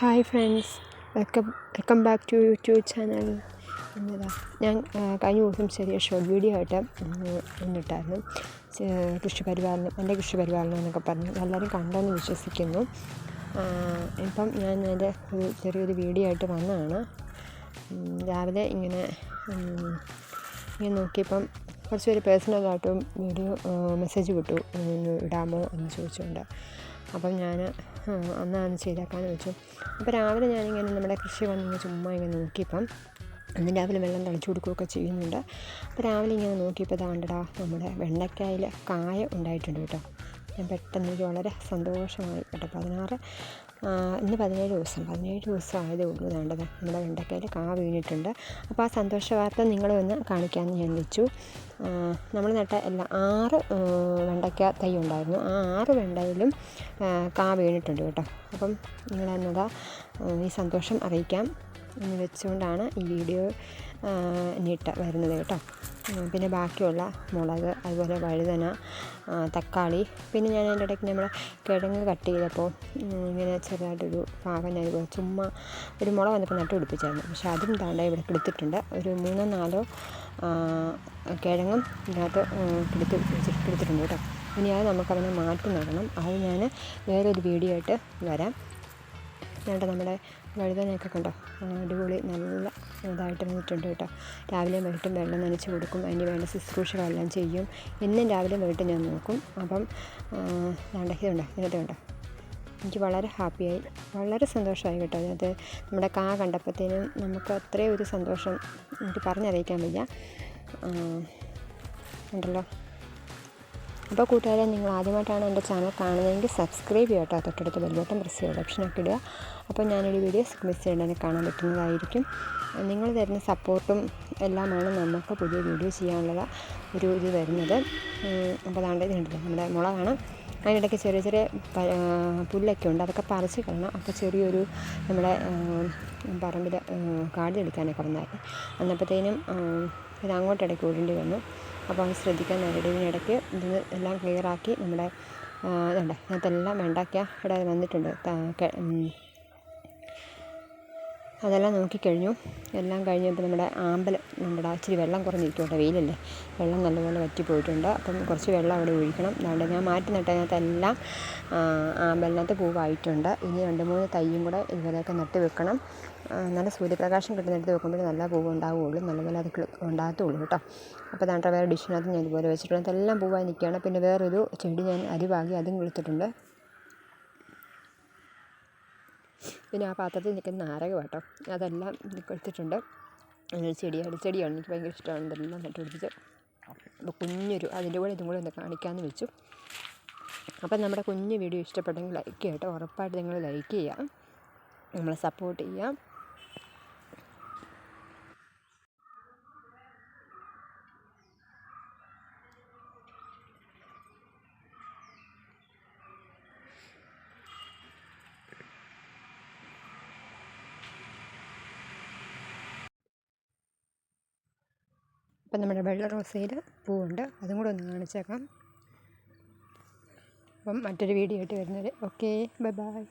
Hi friends. Welcome welcome back to YouTube channel. എന്നതാ ഞാൻ കഴിഞ്ഞ ദിവസം ചെറിയ ഷോർട്ട് വീഡിയോ ആയിട്ട് വന്നിട്ടായിരുന്നു. കൃഷി പരിപാലനം എന്റെ കൃഷി പരിപാലനം എന്നൊക്കെ പറഞ്ഞു എല്ലാവരും കണ്ടെന്ന് വിശ്വസിക്കുന്നു. ഇപ്പം ഞാൻ എന്റെ ഒരു ചെറിയൊരു വീഡിയോ ആയിട്ട് വന്നതാണ്. രാവിലെ ഇങ്ങനെ ഇങ്ങനെ നോക്കിയപ്പം കുറച്ച് പേര് പേഴ്സണലായിട്ടും വീഡിയോ മെസ്സേജ് വിട്ടു. ഇടാമോ എന്ന് ചോദിച്ചുകൊണ്ട്. അപ്പം ഞാൻ അന്നാണ് ചെയ്തേക്കാമെന്ന് വെച്ചു. അപ്പോൾ രാവിലെ ഞാനിങ്ങനെ നമ്മുടെ കൃഷി വന്നിങ്ങനെ ചുമ്മാ ഇങ്ങനെ നോക്കിയപ്പം അന്ന് രാവിലെ വെള്ളം തളിച്ചു കൊടുക്കുകയൊക്കെ ചെയ്യുന്നുണ്ട്. അപ്പോൾ രാവിലെ ഇങ്ങനെ നോക്കിയപ്പോൾ ദാണ്ടടാ നമ്മുടെ വെണ്ടയ്ക്കായിൽ കായ ഉണ്ടായിട്ടുണ്ട് കേട്ടോ. ഞാൻ പെട്ടെന്ന് എനിക്ക് വളരെ സന്തോഷമായി കേട്ടോ. പതിനാറ് ഇന്ന് പതിനേഴ് ദിവസം പതിനേഴ് ദിവസം ആയതേ ഉള്ളൂ വേണ്ടത് നമ്മുടെ വെണ്ടയ്ക്കയിൽ കാ വീണിട്ടുണ്ട്. അപ്പോൾ ആ സന്തോഷ വാർത്ത നിങ്ങളെ കാണിക്കാമെന്ന് ഞാൻ വെച്ചു. നമ്മൾ നട്ട എല്ലാ ആറ് വെണ്ടയ്ക്ക തൈ ഉണ്ടായിരുന്നു. ആ ആറ് വെണ്ടയിലും കാ വീണിട്ടുണ്ട് കേട്ടോ. അപ്പം നിങ്ങളെന്നതാ ഈ സന്തോഷം അറിയിക്കാം. എന്ന് വെച്ചുകൊണ്ടാണ് ഈ വീഡിയോ നീട്ട വരുന്നത് കേട്ടോ. പിന്നെ ബാക്കിയുള്ള മുളക് അതുപോലെ വഴുതന തക്കാളി പിന്നെ ഞാൻ അതിന്റെ ഇടയ്ക്ക് നമ്മുടെ കിഴങ്ങ് കട്ട് ചെയ്തപ്പോൾ ഇങ്ങനെ ചെറുതായിട്ടൊരു പാകം ഞാൻ ചുമ്മാ ഒരു മുള വന്നപ്പോൾ നട്ടു പിടിപ്പിച്ചായിരുന്നു. പക്ഷേ അതും താണ്ട ഇവിടെ കിളുത്തിട്ടുണ്ട് ഒരു മൂന്നോ നാലോ കിഴങ്ങും ഇതിനകത്ത് കിളുത്ത് കിളുത്തിട്ടുണ്ട് കേട്ടോ. ഇനി അത് നമുക്കതിനെ മാറ്റി നടണം. അത് ഞാൻ വേറൊരു വീഡിയോ ആയിട്ട് വരാം. എന്നിട്ട് നമ്മുടെ വഴുതനയൊക്കെ കണ്ടോ? അടിപൊളി നല്ല ഇതായിട്ട് വന്നിട്ടുണ്ട് കേട്ടോ. രാവിലെയും വൈകിട്ടും വെള്ളം നനച്ച് കൊടുക്കും. അതിന് വേണ്ട ശുശ്രൂഷകളെല്ലാം ചെയ്യും. എന്നും രാവിലെയും വൈകിട്ടും ഞാൻ നോക്കും. അപ്പം വേണ്ട ഇതുണ്ട് ഇതിനകത്ത് ഉണ്ടോ എനിക്ക് വളരെ ഹാപ്പിയായി. വളരെ സന്തോഷമായി കേട്ടോ അതിനകത്ത് നമ്മുടെ കാ കണ്ടപ്പോഴത്തേനും നമുക്ക് അത്രയും ഒരു സന്തോഷം എനിക്ക് പറഞ്ഞറിയിക്കാൻ വയ്യ. ഉണ്ടല്ലോ. അപ്പോൾ കൂട്ടുകാരെ നിങ്ങൾ ആദ്യമായിട്ടാണ് എന്റെ ചാനൽ കാണുന്നതെങ്കിൽ സബ്സ്ക്രൈബ് ചെയ്യട്ടോ തൊട്ടടുത്ത് ബെൽബട്ടൺ പ്രസ് ചെയ്യുക ഓപ്ഷനൊക്കെ ഇടുക. അപ്പോൾ ഞാനൊരു വീഡിയോസ് മിസ് ചെയ്യേണ്ടതിനെ കാണാൻ പറ്റുന്നതായിരിക്കും. നിങ്ങൾ തരുന്ന സപ്പോർട്ടും എല്ലാമാണ് നമുക്ക് പുതിയ വീഡിയോ ചെയ്യാനുള്ള ഒരു ഇത് വരുന്നത് അപ്പോൾ അതാണ്ട് ഇതുണ്ടല്ലോ നമ്മുടെ മുളകാണ്. അതിനിടയ്ക്ക് ചെറിയ ചെറിയ പുല്ലൊക്കെ ഉണ്ട്. അതൊക്കെ പറിച്ച് കളയണം. അപ്പോൾ ചെറിയൊരു നമ്മുടെ പറമ്പിൽ കാടിലെടുക്കാനൊക്കെ വന്നായിരുന്നു അന്നപ്പോഴത്തേനും ഇത് അങ്ങോട്ടിടയ്ക്ക് ഓടേണ്ടി വന്നു. അപ്പോൾ അത് ശ്രദ്ധിക്കാൻ നേരിടും ഇടയ്ക്ക് ഇതിന് എല്ലാം ക്ലിയറാക്കി നമ്മുടെ ഇതുണ്ട്. ഇതിനകത്തെല്ലാം വെണ്ടയ്ക്ക ഇവിടെ വന്നിട്ടുണ്ട്. അതെല്ലാം നോക്കിക്കഴിഞ്ഞു എല്ലാം കഴിഞ്ഞപ്പോൾ നമ്മുടെ ആമ്പൽ നമ്മുടെ ഇച്ചിരി വെള്ളം കുറഞ്ഞിരിക്കുകയാണ് വെയിലല്ലേ? വെള്ളം നല്ലപോലെ വറ്റിപ്പോയിട്ടുണ്ട് അപ്പം കുറച്ച് വെള്ളം അവിടെ ഒഴിക്കണം. അതുകൊണ്ട് ഞാൻ മാറ്റി നട്ടതിനകത്തെല്ലാം ആമ്പലിനകത്ത് പൂവായിട്ടുണ്ട്. ഇനി രണ്ട് മൂന്ന് തൈയും കൂടെ ഇതുപോലെയൊക്കെ നട്ട് വെക്കണം. നല്ല സൂര്യപ്രകാശം കിട്ടുന്നിടത്ത് വെക്കുമ്പോൾ നല്ല പൂവ് ഉണ്ടാവുകയുള്ളൂ. നല്ലപോലെ അത് ഉണ്ടാകത്തുള്ളൂ കേട്ടോ. അപ്പോൾ ദാണ്ട വേറെ ഡിഷിനകത്ത് ഞാൻ ഇതുപോലെ വെച്ചിട്ടുണ്ട്. അതെല്ലാം പൂവായി നിൽക്കുകയാണ്. പിന്നെ വേറൊരു ചെടി ഞാൻ അരിവാകി അതും കൊടുത്തിട്ടുണ്ട് പിന്നെ ആ പാത്രത്തിൽ നിൽക്കുന്ന നാരകം കേട്ടോ അതെല്ലാം കൊടുത്തിട്ടുണ്ട് ചെടി അടിച്ചെടിയാണ് എനിക്ക് ഭയങ്കര ഇഷ്ടമാണ് ഇതെല്ലാം നട്ടു പിടിപ്പിച്ച് അപ്പോൾ കുഞ്ഞൊരു അതിന്റെ കൂടെ ഇതും കൂടെ ഒന്ന് കാണിക്കാമെന്ന് വെച്ചു അപ്പം നമ്മുടെ കുഞ്ഞു വീഡിയോ ഇഷ്ടപ്പെട്ടെങ്കിൽ ലൈക്ക് ചെയ്യട്ടോ ഉറപ്പായിട്ട് നിങ്ങൾ ലൈക്ക് ചെയ്യുക നമ്മളെ സപ്പോർട്ട് ചെയ്യാം. അപ്പം നമ്മുടെ വെള്ള റോസയിൽ പൂവുണ്ട്. അതും കൂടെ ഒന്ന് കാണിച്ചേക്കാം. അപ്പം മറ്റൊരു വീഡിയോ ആയിട്ട് വരുന്നത്. Okay bye bye.